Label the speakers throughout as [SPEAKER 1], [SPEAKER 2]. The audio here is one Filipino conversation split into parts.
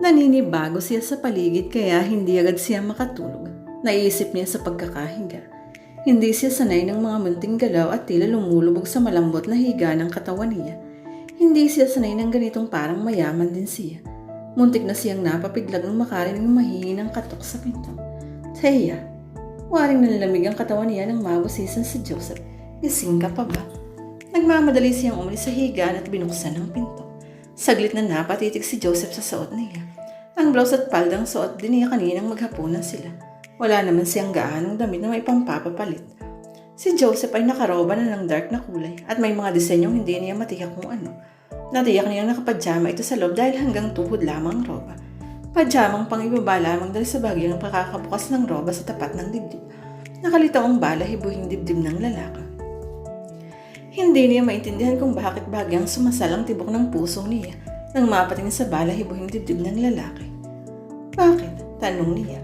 [SPEAKER 1] Naninibago siya sa paligid kaya hindi agad siya makatulog. Naisip niya sa pagkakahiga. Hindi siya sanay ng mga munting galaw at tila lumulubog sa malambot na higa ng katawan niya. Hindi siya sanay ng ganitong parang mayaman din siya. Muntik na siyang napapiglag nung makarinig ng mahihinang katok sa pinto. Teya, waring nanlamig ang katawan niya nang mabusisan si Joseph. Gising ka pa ba? Nagmamadali siyang umalis sa higaan at binuksan ang pinto. Saglit na napatitig si Joseph sa suot niya. Ang blouse at paldang suot din niya kaninang maghapunan sila. Wala naman siyang gaanong damit na may pampapapalit. Si Joseph ay nakaroba na ng dark na kulay at may mga disenyong hindi niya matiyak kung ano. Natiyak niyang nakapadyama ito sa loob dahil hanggang tuhod lamang ang roba. Padyamang pang ibaba lamang dahil sa bagyang pakakabukas ng roba sa tapat ng dibdib. Nakalitaw ang bala hibuhing dibdib ng lalaki. Hindi niya maintindihan kung bakit bagyang sumasal ang tibok ng puso niya nang mapatingin sa bala hibuhing dibdib ng lalaki. Bakit? Tanong niya.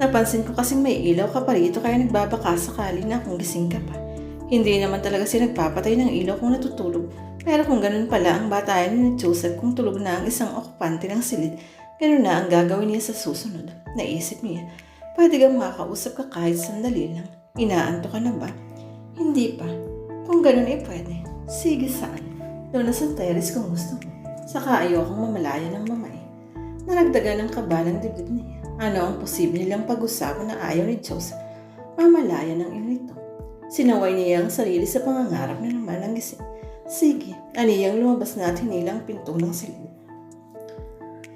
[SPEAKER 1] Napansin ko kasing may ilaw ka pa rito kaya nagbabaka sakali na kung gising ka pa. Hindi naman talaga siya nagpapatay ng ilaw kung natutulog. Pero kung ganun pala ang batayan ni Joseph kung tulog na ang isang okupante ng silid, ganun na ang gagawin niya sa susunod. Naisip niya, pwede kang makausap ka kahit sandali lang. Inaanto ka na ba? Hindi pa. Kung ganun ay pwede. Sige saan? Doon na kung gusto. Saka ayokong mamalaya ng mamay. Naragdagan ng kaba ng dibdib niya. Ano ang posible nilang pag-usapan na ayaw ni Joseph? Mamalaya ng ino ito. Sinaway niya ang sarili sa pangangarap na naman ang gising. Sige, aniyang lumabas na at hinilang pinto ng silid.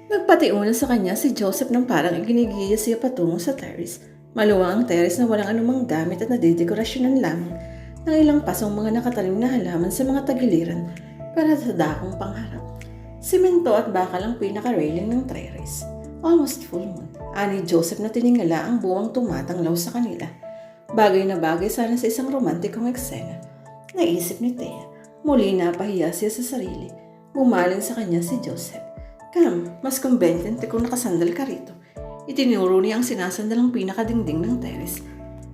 [SPEAKER 1] Nagpatiuna sa kanya si Joseph nang parang iginigiya siya patungo sa terrace. Maluwang ang terrace na walang anumang gamit at nadidekorasyonan lamang ng ilang pasong mga nakatalim na halaman sa mga tagiliran para sa dakong pangharap. Simento at bakal ang pinaka-railing ng terrace. Almost full moon. Ani Joseph na tiningala ang buwang tumatanglaw sa kanila. Bagay na bagay sana sa isang romantikong eksena. Naisip ni Thea. Muli napahiya siya sa sarili. Bumaling sa kanya si Joseph. Kam, mas convenient kung nakasandal ka rito. Itinuro niya ang sinasandalang pinakadingding ng terrace.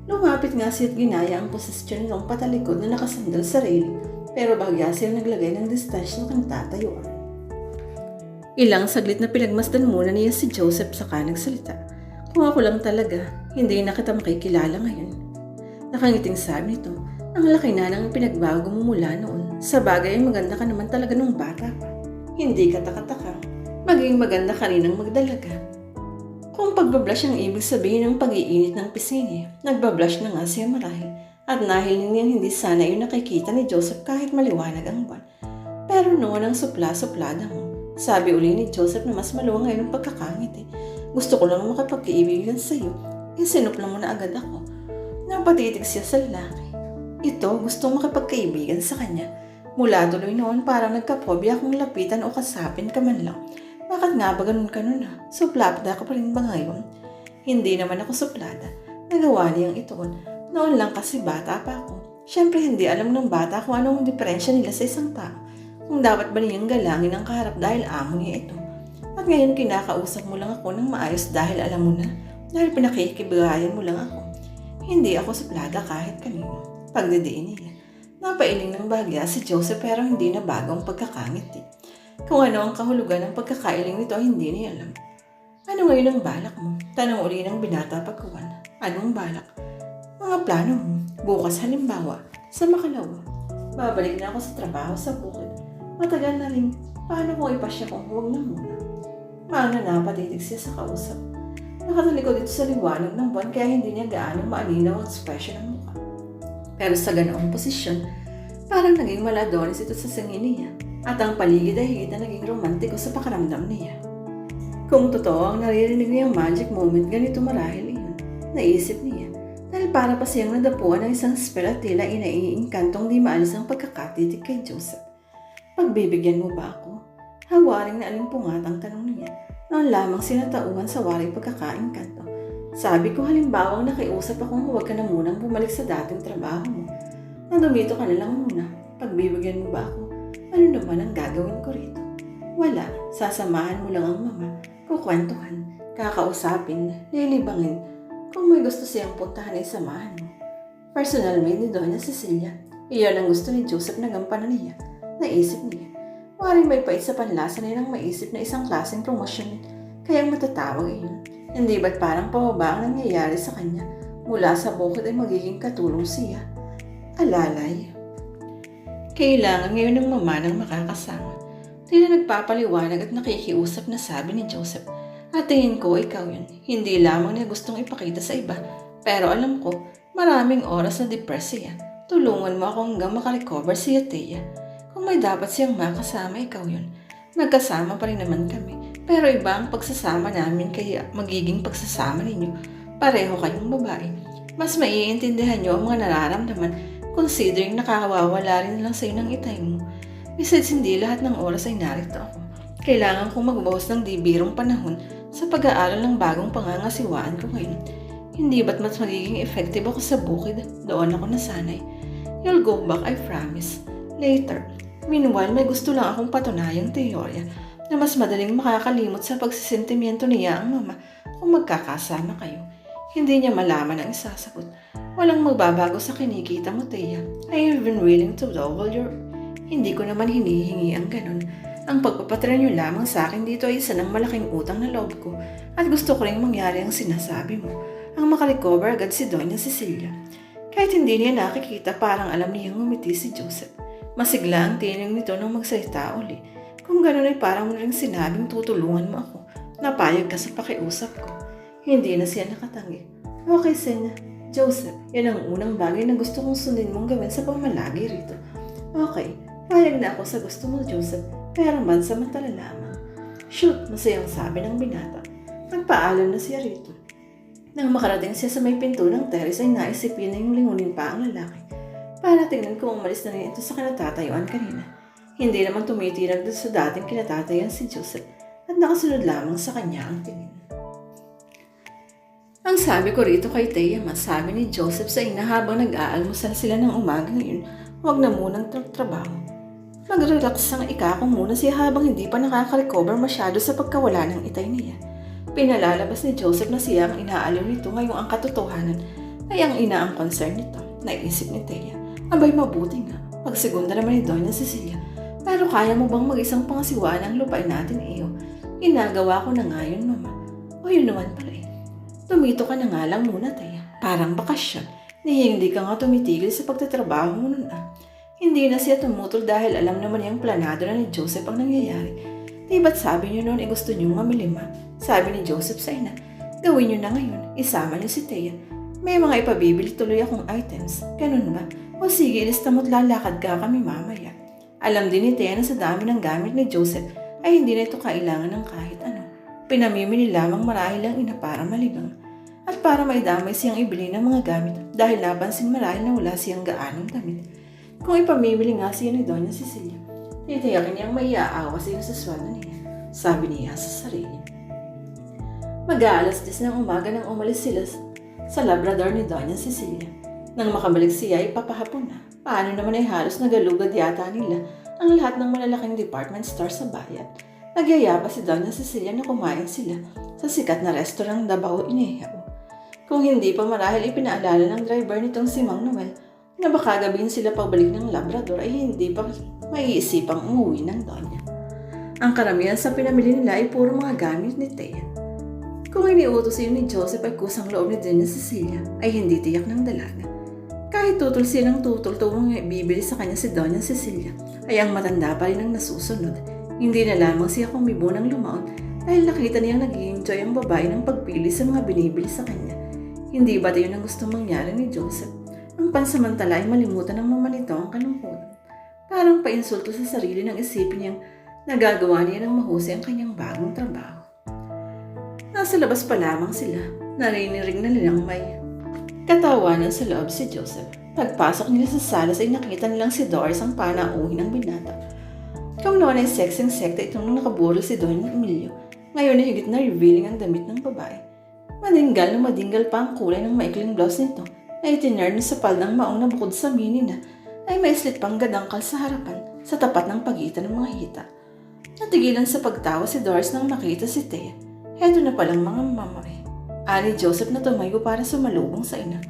[SPEAKER 1] Lumapit nga at ginaya ang posisyon nitong patalikod na nakasandal sa railing pero bagya siya naglagay ng distansya ng tatayuan. Ilang saglit na pinagmasdan muna niya si Joseph saka nagsalita. Kung ako lang talaga, hindi na kita makikilala ngayon. Nakangiting sabi nito, ang laki na ng pinagbago mo mula noon. Sa bagay ay maganda ka naman talaga nung bata pa. Hindi ka takataka. Maging maganda ka rin ang magdalaga. Kung pagbablush ang ibig sabihin ng pag-iinit ng pisngi, nagbablush na nga siya marahil at nahil niya hindi sana yung nakikita ni Joseph kahit maliwanag ang buwan. Pero noon ang supla-suplada mo, sabi uli ni Joseph na mas maluwang ngayon ang pagkakangit eh. Gusto ko lang makapagkaibigan sa iyo. Sinupla mo na agad ako. Napatitig siya sa lalaki. Ito, gusto makipagkaibigan sa kanya. Mula tuloy noon, parang nagkapobya kung lapitan o kasapin ka man lang. Bakit nga ba ganun ka nun ha? Suplada ka pa rin ba ngayon? Hindi naman ako suplada. Nagawa niyang itoon. Noon lang kasi bata pa ako. Siyempre hindi alam ng bata kung anong diferensya nila sa isang tao. Kung dapat ba niyang galangin ang kaharap dahil amo niya ito. At ngayon kinakausap mo lang ako ng maayos dahil alam mo na. Dahil pinakikibigayan mo lang ako. Hindi ako suplada kahit kanino. Pagdidiin niya. Napailing ng bagya si Joseph pero hindi na bagong pagkakangit eh. Kung ano ang kahulugan ng pagkakailing nito hindi niya alam. Ano ngayon ang balak mo? Tanong uli ng binata pagkuhan. Anong balak? Mga plano mo. Bukas halimbawa, sa Makalawa. Babalik na ako sa trabaho sa bukid. Matagal na rin. Paano kung ipasya kung huwag na muna? Maana na patitig siya sa kausap. Nakatalikod dito sa liwanag ng buwan kaya hindi niya gaano maalinaw ang expression ng mukha. Pero sa ganoong posisyon, parang naging maladonis ito sa singin niya at ang paligid ay higit na naging romantiko sa pakaramdam niya. Kung totoo ang naririnig niyang magic moment, ganito marahil iyon. Naisip niya, dahil para pa siyang nadapuan ng isang spell at tila inaiingkantong di maalis ang pagkakatitig kay Joseph. Pagbibigyan mo ba ako? Hawaring na alimpungatang tanong niya. Noon lamang sinatauhan sa waring pagkakain kanto. Sabi ko halimbawang nakiusap akong huwag ka na munang bumalik sa dating trabaho mo. Nandumito ka na lang muna. Pagbibigyan mo ba ako? Ano naman ang gagawin ko rito? Wala. Sasamahan mo lang ang mama. Kukwentuhan. Kakausapin. Lilibangin. Kung may gusto siyang puntahan ay samahan mo. Personal maid ni Doña Cecilia. Iyon ang gusto ni Joseph na gampanan niya. Naisip niya. Waring may pait sa panlasa na nang maisip na isang klaseng promosyon kaya matatawag iyon. Hindi ba't parang pababa ang nangyayari sa kanya mula sa bukid ay magiging katulong siya? Alalay. Kailangan ngayon ng mama ng makakasama. Tila nagpapaliwanag at nakikiusap na sabi ni Joseph. At tingin ko ikaw yun. Hindi lamang niya gustong ipakita sa iba. Pero alam ko, maraming oras na depressed siya. Tulungan mo ako hanggang makarecover si Thea. Kung may dapat siyang makasama, ikaw yun. Nagkasama pa rin naman kami. Pero iba ang pagsasama namin kaya magiging pagsasama ninyo. Pareho kayong babae. Mas maiintindihan niyo ang mga nararamdaman considering nakakawawala rin lang sa'yo ng itay mo. Besides, hindi lahat ng oras ay narito ako. Kailangan kong magbawas ng di birong panahon sa pag-aaral ng bagong pangangasiwaan ko ngayon. Hindi ba't mas magiging effective ako sa bukid? Doon ako nasanay. You'll go back, I promise. Later. Meanwhile, may gusto lang akong patunayang teorya na mas madaling makakalimot sa pagsisentimiento niya ang mama kung magkakasama kayo. Hindi niya malaman ang isasagot. Walang magbabago sa kinikita mo, Teya. I have been willing to double your... Hindi ko naman hinihingi ang ganun. Ang pagpapatira niyo lamang sa akin dito ay isa ng malaking utang na loob ko at gusto ko rin mangyari ang sinasabi mo. Ang makarecover agad si Doña Cecilia. Kahit hindi niya nakikita parang alam niyang ngumiti si Joseph. Masigla ang tinig nito nang magsalita uli. Kung ganun ay parang rin sinabing tutulungan mo ako. Napayag ka sa pakiusap ko. Hindi na siya nakatanggi. Okay, Sena. Joseph, yan ang unang bagay na gusto kong sundin mong gawin sa pamalagi rito. Okay, payag na ako sa gusto mo, Joseph. Pero mansamantala lamang. Shoot, masayang sabi ng binata. Nagpaalam na siya rito. Nang makarating siya sa may pinto ng terrace ay naisipin na yung lingunin pa ang lalaki. Para tingnan kung umalis na rin ito sa kinatatayuan kanina. Hindi naman tumitirag doon sa dating kinatatayuan si Joseph at nakasunod lamang sa kanya ang tingin. Ang sabi ko rito kay Thea, masabi ni Joseph sa ina habang nag-aalmusal sila ng umaga ngayon, huwag na munang tra- trabaho. Mag-relax ang ikako muna siya habang hindi pa nakaka-recover masyado sa pagkawala ng itay niya. Pinalalabas ni Joseph na siya ang inaaliw nito ngayong ang katotohanan ay ang ina ang concern nito. Naisip ni Thea, abay mabuti nga, pagsegunda naman ni Doña Cecilia. Pero kaya mo bang mag-isang pangasiwaan ang lupain natin iyo? Ginagawa ko na nga yun, mama. O yun naman pala eh. Tumito ka na nga lang muna, Taya. Parang bakasyon. Ni hindi ka nga tumitigil sa pagtatrabaho mo nun ah. Hindi na siya tumutol dahil alam naman niyang planado na ni Joseph ang nangyayari. Di ba't sabi niyo noon ay gusto niyong mamilima? Sabi ni Joseph sa ina, gawin niyo na ngayon, isama niyo si Taya. May mga ipabibili tuloy akong items. Ganun ba? O sige, ilista mo't lalakad ka kami mamaya. Alam din ni Taya na sa dami ng gamit ni Joseph ay hindi na ito kailangan ng kahit ano. Pinamimili lamang marahil ang ina para malibang at para maidamay siyang ibili ng mga gamit dahil napansin marahil na wala siyang gaanong damit. Kung ipamimili nga siya ni Doña Cecilia, titiyakin niyang maiaawa sa sweldo niya, sabi niya sa sarili. Mag-aalas 10 ng umaga nang umalis sila sa labrador ni Doña Cecilia. Nang makabalik siya ay papahapon na. Paano naman ay halos nagalugad yata nila ang lahat ng malalaking department store sa bayan. Nagyayaba si Doña Cecilia na kumain sila sa sikat na restaurant Dabao Inehao. Kung hindi pa marahil ipinaalala ng driver nitong si Mang Noel na baka gabihin sila pabalik ng Labrador ay hindi pa maiisipang umuwi ng Doña. Ang karamihan sa pinamili nila ay puro mga gamit ni Thea. Kung iniutos yun ni Joseph ay kusang loob ni Doña Cecilia ay hindi tiyak ng dalaga. Kahit tutol silang tutol tuwang bibili sa kanya si Doña Cecilia ay ang matanda pa rin ang nasusunod. Hindi na lamang siya kumibo ng lumaon dahil nakita niyang nag-enjoy ang babae ng pagpili sa mga binibili sa kanya. Hindi ba yun ang gusto mangyari ni Joseph? Ang pansamantala ay malimutan ng mama nito ang kalungkutan. Parang painsulto sa sarili ng isipin niyang nagagawa niya ng mahusay ang kanyang bagong trabaho. Nasa labas pa lamang sila. Nariniring na nilang may katawanan sa loob si Joseph. Pagpasok nila sa salas ay nakita nilang si Doris ang panauhin ng binata. Kung noon ay sexing sekta itong nung nakaburo si Don Emilio, ngayon ay higit na revealing ang damit ng babae. Madinggal na madinggal pa ang kulay ng maikling blouse nito na itinerd sa paldang maong na bukod sa mini na ay may slit pang gadangkal sa harapan sa tapat ng pagitan ng mga hita. Natigilan sa pagtawa si Doris nang makita si Thea. Heto na palang mga mamay. Ani Joseph na tumayo para sumalubong sa ina.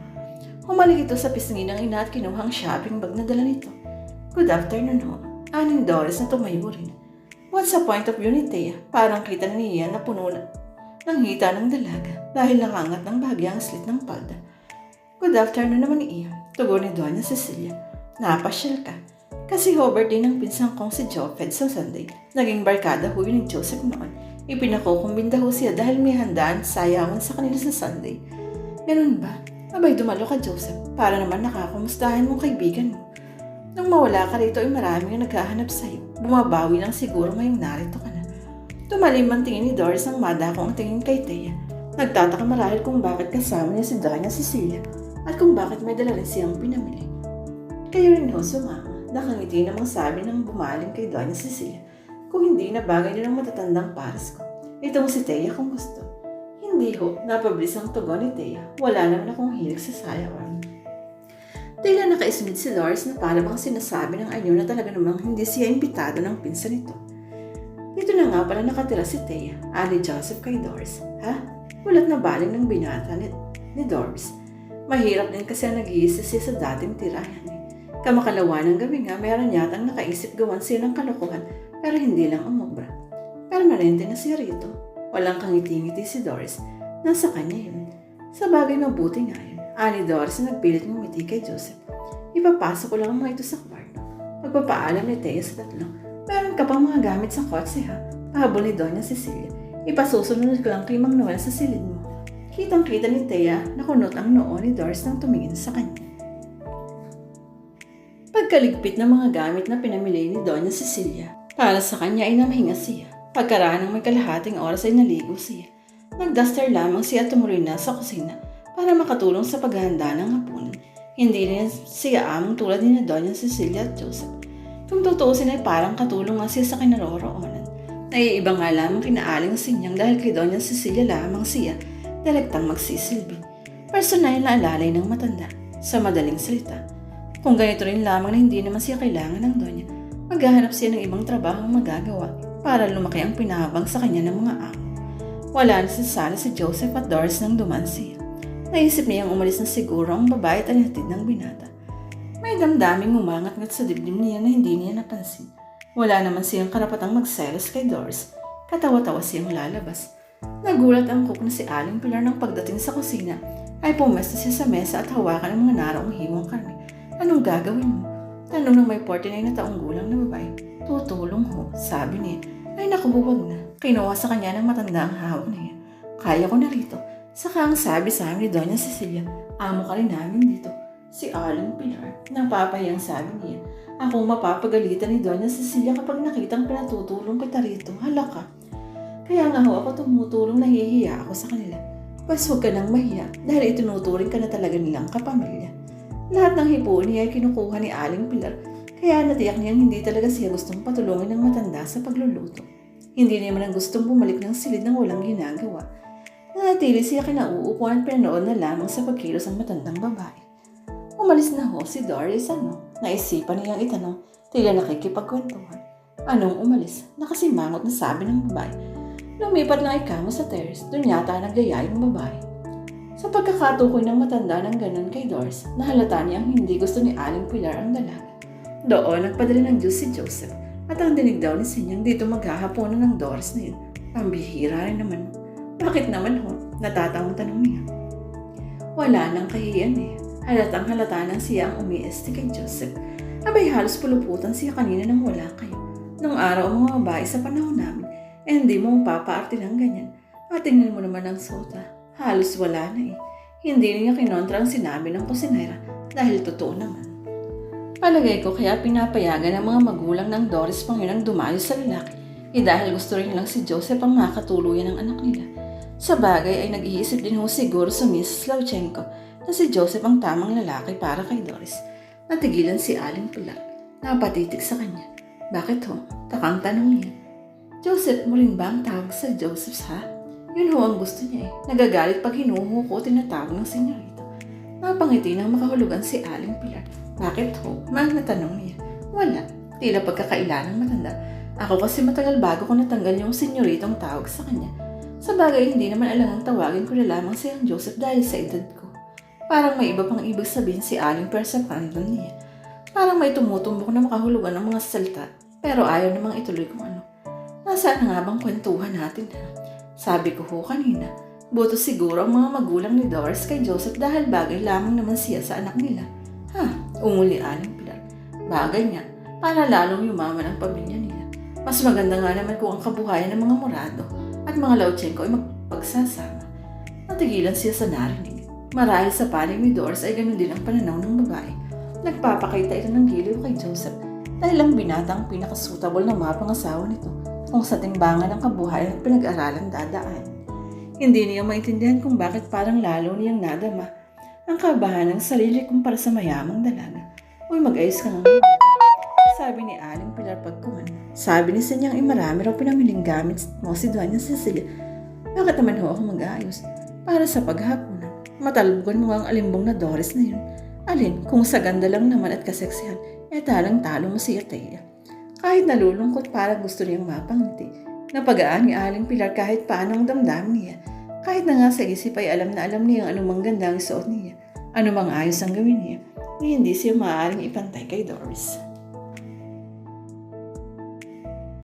[SPEAKER 1] Humalik ito sa pisngi ng ina at kinuhang shopping bag na dala nito. Good afternoon ho. Aning Doris na tumayo rin. What's the point of ni Thea? Parang kita na niya na puno na, ng hita ng dalaga dahil nakangat ng bahagi ang slit ng palda. Good afternoon naman Ian, tugon ni Doña Cecilia. Napasyal ka. Kasi Hobart din ang pinsang kong si Jofed sa Sunday. Naging barkada ho ni Joseph noon. Ipinakukumbinda ho siya dahil may handaan sayawan sa kanila sa Sunday. Ganun ba? Abay dumalo ka Joseph para naman nakakumustahan mong kaibigan mo. Nung mawala ka rito ay marami ang naghahanap sa'yo. Bumabawi lang siguro ngayong narito ka na. Tumalim ang tingin ni Doris nang madako ang tingin kay Thea. Nagtataka marahil kung bakit kasama niya si Doña Cecilia at kung bakit may dala rin siyang pinamili. Kayo rin ho sumama. Nakangiti namang sabi ng bumaling kay Doña Cecilia. Kung hindi na bagay din ang matatandang pares ko. Itong si Thea kung gusto. Hindi ho, napabilis ang tugon ni Thea. Wala naman akong hilig sa sayawan. Tila nakaismid si Doris na para bang sinasabi ng anyo na talaga namang hindi siya impitado ng pinsan nito. Dito na nga pala nakatira si Thea, ani Joseph kay Doris. Ha? Ulat na baling ng binata ni, ni Doris. Mahirap din kasi ang nag-iisa siya sa dating tirahan. Eh. Kamakalawa ng gabi nga, meron yatang nakaisip gawan siya ng kalokohan pero hindi lang umubra. Permanente na siya rito. Walang kangiti-ngiti si Doris. Nasa kanya yun. Sa bagay mabuti nga yun. Ani Doris na nagpilit ngumiti kay Joseph. Ipapasok ko lang ang mga ito sa kwarto. Pagpapaalam ni Thea sa tatlo. Meron ka pang mga gamit sa kotse ha. Pahabol ni Doña Cecilia. Ipasusunod ko lang kay Mang Noel sa silid mo. Kitang-kita ni Thea na kunot ang noo ni Doris nang tumingin sa kanya. Pagkaligpit ng mga gamit na pinamili ni Doña Cecilia, para sa kanya ay namahinga siya. Pagkaraan ng may kalahating oras ay naligo siya. Nagduster lamang siya tumuloy na sa kusina para makatulong sa paghahanda ng hapunan. Hindi rin siya among tulad ni Doña Cecilia at Joseph. Kung tutuusin ay parang katulong nga siya sa kinaroroonan. Naiiba nga lamang kinaaling sinyang dahil kay Doña Cecilia lamang siya direktang magsisilbi. Personal na alalay ng matanda. Sa madaling salita, kung ganito rin lamang na hindi naman siya kailangan ng Doña, maghahanap siya ng ibang trabaho magagawa para lumaki ang pinahabang sa kanya ng mga amo. Wala na sa sala si Joseph at Doris nang duman siya. Naisip niyang umalis na siguro ang babae at anihatid ng binata. May damdaming umangat-ngat sa dibdib niya na hindi niya napansin. Wala naman siyang karapatang magselos kay Doris. Katawa-tawa siyang lalabas. Nagulat ang cook na si Aling Pilar ng pagdating sa kusina ay pumesta siya sa mesa at hawakan ang mga naraong hiwang karne. Anong gagawin mo? Tanong ng may 49 na taong gulang na babae. Tutulong ho, sabi niya. Ay naku, na. Kinuha sa kanya ng matanda ang hawak niya. Kaya ko na rito. Saka ang sabi sa amin ni Doña Cecilia, amo ka rin namin dito. Si Alan Pilar. Napapayang sabi niya. Ako mapapagalitan ni Doña Cecilia kapag nakitang pinatutulong kita rito. Hala ka. Kaya nga ho ako tumutulong nahihiya ako sa kanila. Bas huwag ka nang mahiya dahil itinuturing ka na talaga nilang kapamilya. Lahat ng hipuan niya ay kinukuha ni Aling Pilar kaya natiyak niyang hindi talaga siya gustong patulungin ng matanda sa pagluluto. Hindi niya man ang gustong bumalik ng silid ng walang ginagawa. Nanatili siya kinauupuan pinanood na lamang sa pagkilos ang matandang babae. Umalis na ho si Doris ano. Naisipan niyang itanong, tila nakikipagkwentuhan. Anong umalis? Nakasimangot na sabi ng babae. Lumipat lang ikamo sa terrace, doon yata nagyayay ng babae. Sa pagkakatukoy ng matanda ng ganon kay Doris, nahalata niyang hindi gusto ni Aling Pilar ang dalaga. Doon nagpadala ng Diyos si Joseph at ang dinig daw ni Sinyang dito maghahaponan ng Doris na yun. Pambihira rin naman. Bakit naman ho? Natatawang tanong niya. Wala nang kahiyan eh. Halatang halata nang siya ang umiesti kay Joseph. Abay halos puluputan siya kanina nang wala kayo. Nung araw ang mga babae sa panahon namin, eh hindi mo papaarte ng ganyan. At tingnan mo naman ang sota. Halos wala na eh. Hindi niya kinontra ang sinabi ng kusinera dahil totoo naman. Palagay ko kaya pinapayagan ng mga magulang ng Doris pang yun ang dumayo sa lalaki eh dahil gusto rin lang si Joseph ang makatuluyan ng anak nila. Sa bagay ay nag-iisip din ho siguro sa Miss Slavchenko na si Joseph ang tamang lalaki para kay Doris. Natigilan si Aling Pilar. Napatitig sa kanya. Bakit ho? Takang tanong niya. Joseph mo rin ba ang tawag sa Joseph's ha? Yun ho ang gusto niya eh. Nagagalit pag hinuho ko tinatawag ng senyorita. Napangiti nang makahulugan si Aling Pilar. Bakit ho? Mang natanong niya. Wala. Tila pagkakailanang matanda. Ako kasi matagal bago ko natanggal yung senyoritong tawag sa kanya. Sa bagay, hindi naman alangang tawagin ko na lamang siyang Joseph dahil sa edad ko. Parang may iba pang ibig sabihin si Aling Pilar sa pangalan niya. Parang may tumutumbok na makahulugan ng mga salita, pero ayaw namang ituloy kung ano. Nasaan na nga bang kwentuhan natin? Sabi ko ho kanina, buto siguro ang mga magulang ni Doris kay Joseph dahil bagay lamang naman siya sa anak nila. Ha, umuli aling Pilar. Bagay niya, para lalong yumaman ang pamilya niya. Mas maganda nga naman kung ang kabuhayan ng mga Morado at mga Lauchenko ay magpagsasama. Natigilan siya sa narinig. Marahil sa panig ni Doris ay ganun din ang pananaw ng babae. Nagpapakita ito ng giliw kay Joseph dahil ang binata ang pinakasuitable na mapangasawa nito kung sa timbangan ng kabuhayan at pinag-aralan dadaan. Hindi niya maintindihan kung bakit parang lalo niyang nadama ang kabahan ng sarili kumpara sa mayamang dalaga. Uy, mag-ayos ka ng sabi ni Aling Pilar pagkuhan. Sabi ni Sanyang ay marami raw pinamiling gamit mo si Doña Cecilia. Bakit naman ho ako mag-aayos? Para sa paghapunan. Matalbugan mo ang alimbong na Doris na yun. Alin, kung sa ganda lang naman at kaseksihan, eh talang talo mo si Atea. Kahit nalulungkot para gusto niyang mapangiti. Napagaan ni Aling Pilar kahit paano ang damdamin niya. Kahit na nga sa isip ay alam na alam niya ang anumang ganda ang suot niya. Anumang ayos ang gawin niya. Ni hindi siya maaaring ipantay kay Doris.